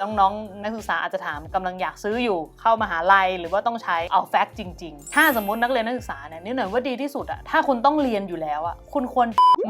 น้องๆ นักศึกษาอาจจะถามกำลังอยากซื้ออยู่เข้ามหาลัย หรือว่าต้องใช้เอาแฟกต์จริง ๆ ถ้าสมมตินักเรียนนักศึกษาเนี่ยนี่หน่อยว่าดีที่สุดอะถ้าคุณต้องเรียนอยู่แล้วอะคุณควร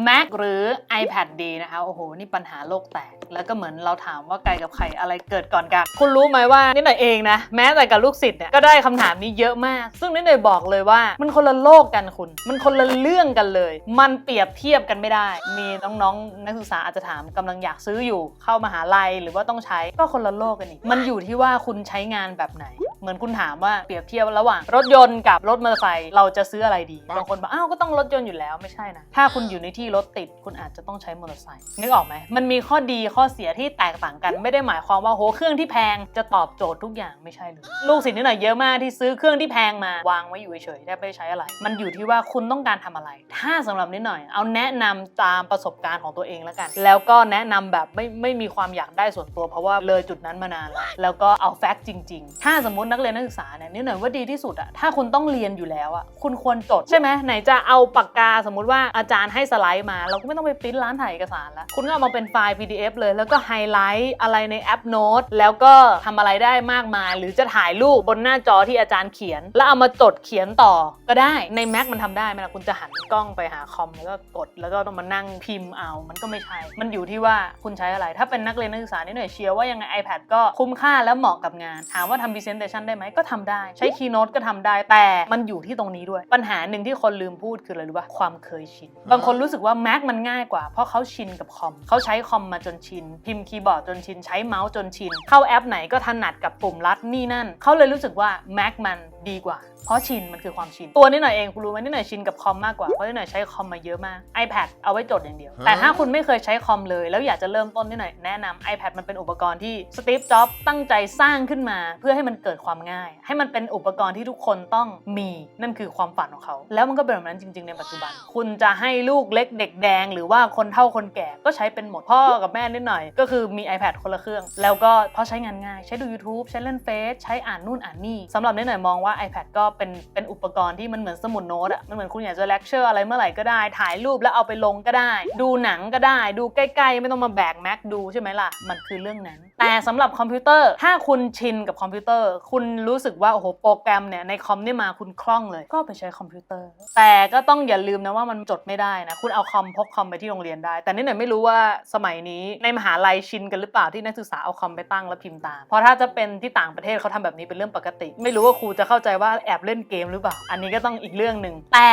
Mac หรือ iPad ดีนะคะโอ้โหนี่ปัญหาโลกแตก แล้วก็เหมือนเราถามว่าไก่กับไข่อะไรเกิดก่อนกัน คุณรู้ไหมว่านี่หน่อยเองนะแม้แต่กับลูกศิษย์เนี่ยก็ได้คำถามนี้เยอะมาก ซึ่งนี่หน่อยบอกเลยว่า มันคนละโลกกันคุณ มันคนละเรื่องกันเลย มันเปรียบเทียบกันไม่ได้ มีน้องๆ นักศึกษาอาจจะถามกำลังอยากซื้ออยู่เข้ามหาลัย หรือว่าต้องใช้ก็คนละโลกกันอีก มันอยู่ที่ว่าคุณใช้งานแบบไหน เหมือนคุณถามว่าเปรียบเทียบระหว่าง รถยนต์กับรถมอเตอร์ไซค์เราจะซื้ออะไรดีบางคนบอกอ้าวก็ต้องรถยนต์อยู่แล้วไม่ใช่นะถ้าคุณอยู่ในที่รถติดคุณอาจจะต้องใช้มอเตอร์ไซค์นึกออกไหมมันมีข้อดีข้อเสียที่แตกต่างกัน ไม่ได้หมายความว่าโหเครื่องที่แพงจะตอบโจทย์ทุกอย่างไม่ใช่เลยลูกศิษย์นี่หน่อยเยอะมากที่ซื้อเครื่องที่แพงมาวางไว้อยู่เฉยๆแทบไม่ได้ใช้อะไร มันอยู่ที่ว่าคุณต้องการทำอะไร ถ้าสำหรับนิดหน่อย เอาแนะนำตามประสบการณ์ของตัวเองแล้วกัน แล้วก็แนะนำแบบไม่ไม่มีความอยากได้ส่วนตัว เพราะว่าเลยจุดนั้นมานานแล้วแล้วก็เอาแฟกต์จริง ๆ ถ้าสมมตินักเรียนนักศึกษาเนี่ยนิดหน่อยว่าดีที่สุดอะถ้าคุณต้องเรียนอยู่แล้วอะคุณควรจดใช่ไหมไหนจะเอาปากกาสมมุติว่าอาจารย์ให้สไลด์มา เราก็ไม่ต้องไปปริ้นร้านถ่ายเอกสารล้วคุณก็เอามาเป็นไฟล์ PDF เลย แล้วก็ไฮไลท์อะไรในแอปโน้ตแล้วก็ทำอะไรได้มากมาย หรือจะถ่ายรูปบนหน้าจอที่อาจารย์เขียน แล้วเอามาจดเขียนต่อก็ได้ใน Mac มันทำได้ไหมล่ะคุณจะหันกล้องไปหาคอมแล้วก็กดแล้วก็ต้องมานั่งพิมพ์เอา มันก็ไม่ใช่ มันอยู่ที่ว่าคุณใช้อะไร ถ้าเป็นนักเรียนนักศึกษานี่หน่อยเชียร์ว่ายังไง iPad ก็คุ้มค่าและเหมาะกับงานถามว่าทำ presentation ได้ไหมก็ทำได้ ใช้ Keynote ก็ทำได้แต่มันอยู่ที่ตรงนี้ด้วย ปัญหาหนึ่งที่คนลืมพูดคืออะไรรู้ป่ะความเคยชิน บางคนรู้สึกว่า Mac มันง่ายกว่า เพราะเขาชินกับคอมเขาใช้คอมมาจนชิน พิมพ์คีย์บอร์ดจนชิน ใช้เมาส์จนชิน เข้าแอปไหนก็ถนัดกับปุ่มลัดนี่นั่นเขาเลยรู้สึกว่า Mac มันดีกว่าเพราะชินมันคือความชิน ตัวนิดหน่อยเองคุณรู้ไหมนิดหน่อยชินกับคอมมากกว่าเพราะนิดหน่อยใช้คอมมาเยอะมาก iPad เอาไว้จดอย่างเดียว แต่ถ้าคุณไม่เคยใช้คอมเลย แล้วอยากจะเริ่มต้นนิดหน่อยแนะนำ iPad มันเป็นอุปกรณ์ที่สตีฟจ็อบตั้งใจสร้างขึ้นมา เพื่อให้มันเกิดความง่าย ให้มันเป็นอุปกรณ์ที่ทุกคนต้องมีนั่นคือความฝันของเขา แล้วมันก็เป็นแบบนั้นจริง ๆ ในปัจจุบัน คุณจะให้ลูกเล็กเด็กแดง หรือว่าคนเฒ่าคนแก่ก็ใช้เป็นหมดพ่อกับแม่นิดหน่อย ก็คือมี iPad คนละเครื่อง แล้วก็เพราะใช้งานง่าย ใช้ดู YouTube ใช้เล่นเฟซใช้อ่านนู่นอ่านนี่สำหรับนิดหน่อยมองว่า iPad ก็เป็นเป็นอุปกรณ์ที่มันเหมือนสมุดโน้ตอะมันเหมือนคุณอยากจะเลคเชอร์อะไรเมื่อไหร่ก็ได้ ถ่ายรูปแล้วเอาไปลงก็ได้ ดูหนังก็ได้ ดูใกล้ๆ ไม่ต้องมาแบกแม็กดูใช่ไหมล่ะ มันคือเรื่องนั้น แต่สำหรับคอมพิวเตอร์ ถ้าคุณชินกับคอมพิวเตอร์ คุณรู้สึกว่าโอ้โหโปรแกรมเนี่ยในคอมนี่มาคุณคล่องเลย ก็ไปใช้คอมพิวเตอร์ แต่ก็ต้องอย่าลืมนะว่ามันจดไม่ได้นะ คุณเอาคอมพกคอมไปที่โรงเรียนได้ แต่นี่หน่อยไม่รู้ว่าสมัยนี้ในมหาลัยชินกันหรือเปล่าที่นักศึกษาเอาคอมไปตั้งแล้วพิมพ์ตาม เพราะถ้าจะเป็นที่ต่างประเทศเขาทำแบบนี้เป็นเรื่องปกติ ไม่รู้ว่าครูจะเข้าใจว่าแอบเล่นเกมหรือเปล่า อันนี้ก็ต้องอีกเรื่องหนึ่งแต่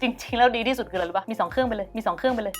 จริง ๆ แล้วดีที่สุดคืออะไรรู้ป่ะมีสองเครื่องไปเลยมีสองเครื่องไปเลย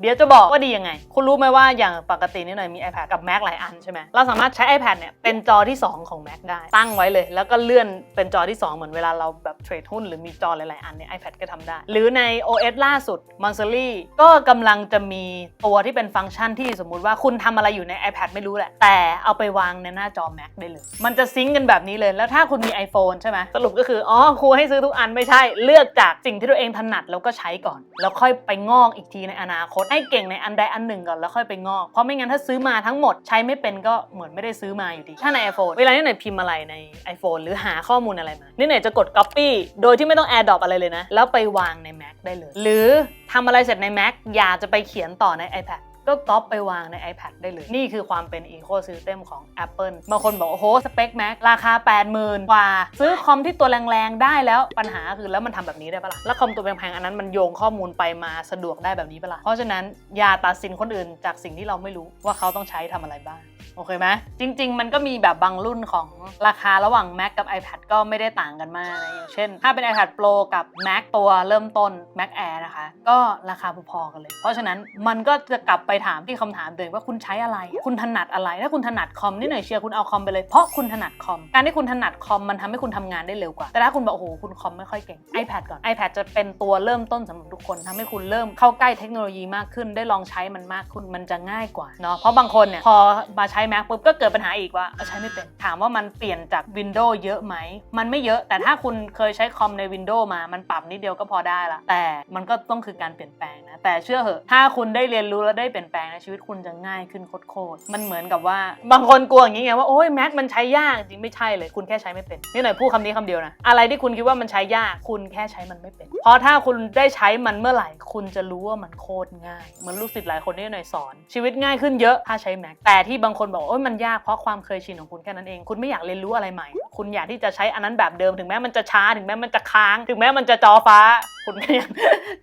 เดี๋ยวจะบอกว่าดียังไง คุณรู้ไหมว่าอย่างปกตินี่หน่อยมี iPad กับ Mac หลายอันใช่ไหมเราสามารถใช้ iPad เนี่ยเป็นจอที่ 2 ของ Mac ได้ ตั้งไว้เลย แล้วก็เลื่อนเป็นจอที่ 2 เหมือนเวลาเราแบบเทรดหุ้นหรือมีจอหลาย ๆ อันเนี่ย iPad ก็ทำได้ หรือใน OS ล่าสุด m o n t h l y ก็กำลังจะมีตัวที่เป็นฟังก์ชันที่สมมุติว่าคุณทำอะไรอยู่ใน iPad ไม่รู้แหละ แต่เอาไปวางในหน้าจอ Mac ได้เลย มันจะซิงก์กันแบบนี้เลย แล้วถ้าคุณมี iPhone ใช่ไหมสรุปก็คืออ๋อครูให้ซื้อทุกอันไม่ใช่ เลือกจากสิ่งที่ตัวเองถนัดแล้วก็ใช้ก่อน แล้วค่อยไปงอกอีกทีในอนาคตให้เก่งในอันใดอันหนึ่งก่อนแล้วค่อยไปงอกเพราะไม่งั้นถ้าซื้อมาทั้งหมดใช้ไม่เป็นก็เหมือนไม่ได้ซื้อมาอยู่ดี ถ้าใน iPhone เวลาที่ไหนพิมพ์อะไรใน iPhone หรือหาข้อมูลอะไรมานี่ไหนจะกด Copy โดยที่ไม่ต้อง AirDrop อะไรเลยนะ แล้วไปวางใน Mac ได้เลย หรือทำอะไรเสร็จใน Mac อยากจะไปเขียนต่อใน iPad ก็ก๊อปไปวางใน iPad ได้เลย นี่คือความเป็น Ecosystem ของ Apple บางคนบอก โอ้โห สเปค Mac ราคา 80,000 กว่า ซื้อคอมที่ตัวแรงๆ ได้แล้วปัญหาคือแล้วมันทำแบบนี้ได้ปะล่ะ แล้วคอมตัวแพงๆ อันนั้นมันโยงข้อมูลไปมาสะดวกได้แบบนี้ปะล่ะ เพราะฉะนั้นอย่าตัดสินคนอื่นจากสิ่งที่เราไม่รู้ว่าเขาต้องใช้ทำอะไรบ้าง โอเคไหมจริง ๆ มันก็มีแบบบางรุ่นของราคาระหว่าง Mac กับ iPad ก็ไม่ได้ต่างกันมากนะอย่างเช่น ถ้าเป็น iPad Pro กับ Mac ตัวเริ่มต้น Mac Air นะคะ ก็ราคาพอๆกันเลย เพราะฉะนั้นมันก็จะกลับไปถามที่คำถามเดิมว่าคุณใช้อะไร คุณถนัดอะไร ถ้าคุณถนัดคอมนี่หน่อยเชียร์คุณเอาคอมไปเลยเพราะคุณถนัดคอม การที่คุณถนัดคอมมันทำให้คุณทำงานได้เร็วกว่า แต่ถ้าคุณบอกโอ้โหคุณคอมไม่ค่อยเก่ง iPad ก่อน iPad จะเป็นตัวเริ่มต้นสำหรับทุกคนทำให้คุณเริ่มเข้าใกล้เทคโนโลยีมากขึ้นได้ลองใช้มันมากขึ้นมันจะง่ายกว่าเนาะเพราะบางคนเนี่ยพอมาใช้ Mac ปุ๊บก็เกิดปัญหาอีกว่าใช้ไม่เป็น ถามว่ามันเปลี่ยนจาก Windows เยอะไหม มันไม่เยอะ แต่ถ้าคุณเคยใช้คอมใน Windows มา มันปรับนิดเดียวก็พอได้ละ แต่มันก็ต้องคือการเปลี่ยนแปลงนะ แต่เชื่อเหอะ ถ้าคุณได้เรียนรู้และได้เปลี่ยนแปลงนะชีวิตคุณจะง่ายขึ้นโคตรๆ มันเหมือนกับว่า บางคนกลัวอย่างนี้ไงว่าโอ้ย Mac มันใช้ยากจริงไม่ใช่เลย คุณแค่ใช้ไม่เป็น นี่หน่อยพูดคำนี้คำเดียวนะ อะไรที่คุณคิดว่ามันใช้ยาก คุณแค่ใช้มันไม่เป็น เพราะถ้าคุณได้ใช้มันเมื่อไหร่ คุณจะรู้ว่ามันโคตรง่าย เหมือนลูกศิษย์หลายคนที่หน่อยสอน ชีวิตง่ายขึ้นเยอะถ้าใช้ Mac แต่ที่บางคนบอกว่าโอ้ยมันยากเพราะความเคยชินของคุณแค่นั้นเอง คุณไม่อยากเรียนรู้อะไรใหม่ คุณอยากที่จะใช้อันนั้นแบบเดิม ถึงแม้มันจะช้า ถึงแม้มันจะค้าง ถึงแม้มันจะจอฟ้า คุณก็ยัง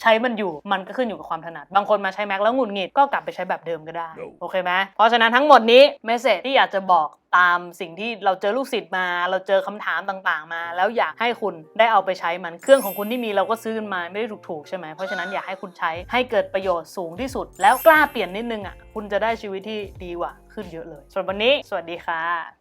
ใช้มันอยู่ มันก็ขึ้นอยู่กับความถนัด บางคนมาใช้แม็กแล้วหงุดหงิด ก็กลับไปใช้แบบเดิมก็ได้ No โอเคไหมเพราะฉะนั้นทั้งหมดนี้เมสเซจที่อยากจะบอกตามสิ่งที่เราเจอลูกศิษย์มา เราเจอคำถามต่างๆ มา แล้วอยากให้คุณได้เอาไปใช้มันเครื่องของคุณที่มีเราก็ซื้อกันมาไม่ได้ถูกๆใช่ไหมเพราะฉะนั้นอยากให้คุณใช้ให้เกิดประโยชน์สูงที่สุด แล้วกล้าเปลี่ยนนิดนึงอะคุณจะได้ชีวิตที่ดีกว่า ขึ้นเยอะเลย ส่วนวันนี้ สวัสดีค่ะ